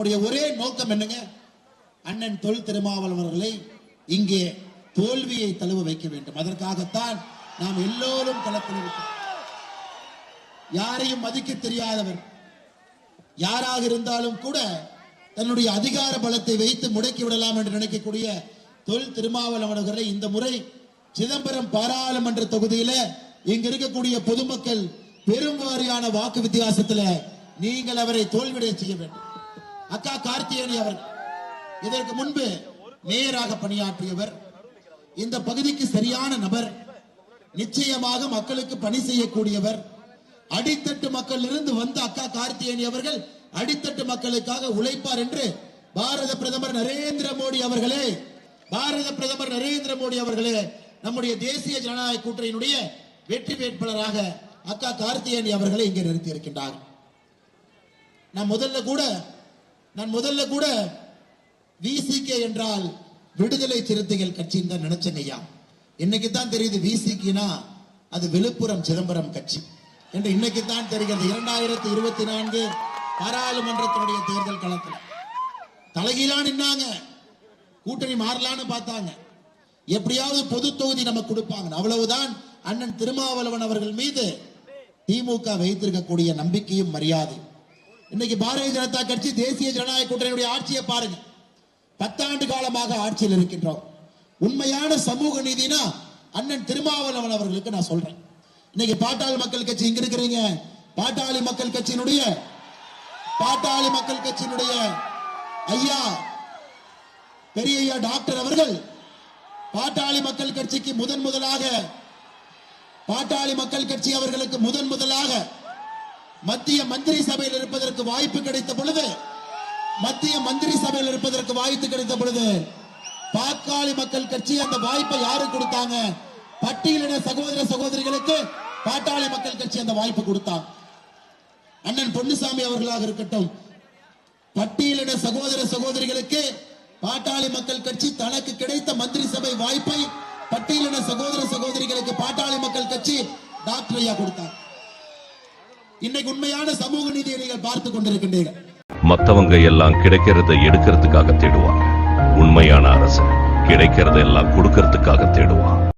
அவருடைய ஒரே நோக்கம் என்னங்க? அண்ணன் தொல் திருமாவளவர்களை இங்கே தோல்வியை தழுவ வைக்க வேண்டும். அதற்காகத்தான் நாம் எல்லோரும் களத்தில் இருக்கிறோம். யாரையும் மதிக்க தெரியாதவர் யாராக இருந்தாலும் கூட தன்னுடைய அதிகார பலத்தை வைத்து முடக்கி விடலாம் என்று நினைக்கக்கூடிய தொல் திருமாவளவர்களை இந்த முறை சிதம்பரம் பாராளுமன்ற தொகுதியில இங்க இருக்கக்கூடிய பொதுமக்கள் பெரும் வாரியான வாக்கு வித்தியாசத்துல நீங்கள் அவரை தோல்விடைய செய்ய வேண்டும். அக்கா கார்த்திகேணி அவர் இதற்கு முன்பு மேயராக பணியாற்றியவர். இந்த பகுதிக்கு சரியான நபர் நிச்சயமாக மக்களுக்கு பணி செய்யக்கூடியவர். அடித்தட்டு மக்களிலிருந்து வந்த அக்கா கார்த்திகேணி அவர்கள் அடித்தட்டு மக்களுக்காக உழைப்பார் என்று பாரத பிரதமர் நரேந்திர மோடி அவர்களே பாரத பிரதமர் நரேந்திர மோடி அவர்களே நம்முடைய தேசிய ஜனநாயக கூட்டணியினுடைய வெற்றி வேட்பாளராக அக்கா கார்த்திகேணி அவர்களை இங்கே நிறுத்தி இருக்கின்றார் நான் முதல்ல கூட நான் முதல்ல கூட விசிகே என்றால் விடுதலை சிறுத்தைகள் கட்சின்னு தான் நினைச்சேங்க ஐயா. இன்னைக்கு தான் தெரியுது விசிகினா அது விழுப்புரம் சிதம்பரம் கட்சி. என்று இன்னைக்கு தான் தெரிகிறது. இரண்டாயிரத்தி இருபத்தி நான்கு பாராளுமன்றத்தினுடைய தேர்தல் களத்தில். தலைகீழா நின்னாங்க. கூட்டணி மாறலான்னு பார்த்தாங்க. எப்படியாவது பொது தொகுதி நமக்கு கொடுப்பாங்க அவ்வளவுதான் அண்ணன் திருமாவளவன் அவர்கள் மீது திமுக வைத்திருக்கக்கூடிய நம்பிக்கையும் மரியாதையும். இன்னைக்கு பாரதிய ஜனதா கட்சி தேசிய ஜனநாயக கூட்டணியுடைய ஆட்சியை பாருங்க. பத்தாண்டு காலமாக ஆட்சியில் இருக்கின்றோம். உண்மையான சமூக நீதினா அண்ணன் திருமாவளவன் அவர்களுக்கு நான் சொல்றேன். இன்னைக்கு பாட்டாளி மக்கள் கட்சி இங்க இருக்கிறீங்க? பாட்டாளி மக்கள் கட்சியினுடைய பாட்டாளி மக்கள் கட்சியினுடைய ஐயா பெரிய ஐயா டாக்டர் அவர்கள் பாட்டாளி மக்கள் கட்சிக்கு முதன் முதலாக பாட்டாளி மக்கள் கட்சி அவர்களுக்கு முதன் முதலாக மத்திய மந்திரி சபையில் இருப்பதற்கு வாய்ப்பு கிடைத்த பொழுது மத்திய மந்திரி சபையில் இருப்பதற்கு வாய்ப்பு கிடைத்த பொழுது பாக்காளி மக்கள் கட்சி அந்த வாய்ப்பை யாரு கொடுத்தாங்க? பட்டியலின சகோதர சகோதரிகளுக்கு பாட்டாளி மக்கள் கட்சி அந்த வாய்ப்பு கொடுத்தாங்க. அண்ணன் பொன்னுசாமி அவர்களாக இருக்கட்டும் பட்டியலின சகோதர சகோதரிகளுக்கு பாட்டாளி மக்கள் கட்சி தனக்கு கிடைத்த மந்திரி சபை வாய்ப்பை பட்டியலின சகோதர சகோதரிகளுக்கு பாட்டாளி மக்கள் கட்சி டாக்டர் ஐயா கொடுத்தாங்க. இன்னைக்கு உண்மையான சமூக நீதியை நீங்கள் பார்த்து கொண்டிருக்கின்றீர்கள். மத்தவங்க எல்லாம் கிடைக்கிறத எடுக்கிறதுக்காக தேடுவாங்க. உண்மையான அரசு கிடைக்கிறத எல்லாம் கொடுக்கறதுக்காக தேடுவான்.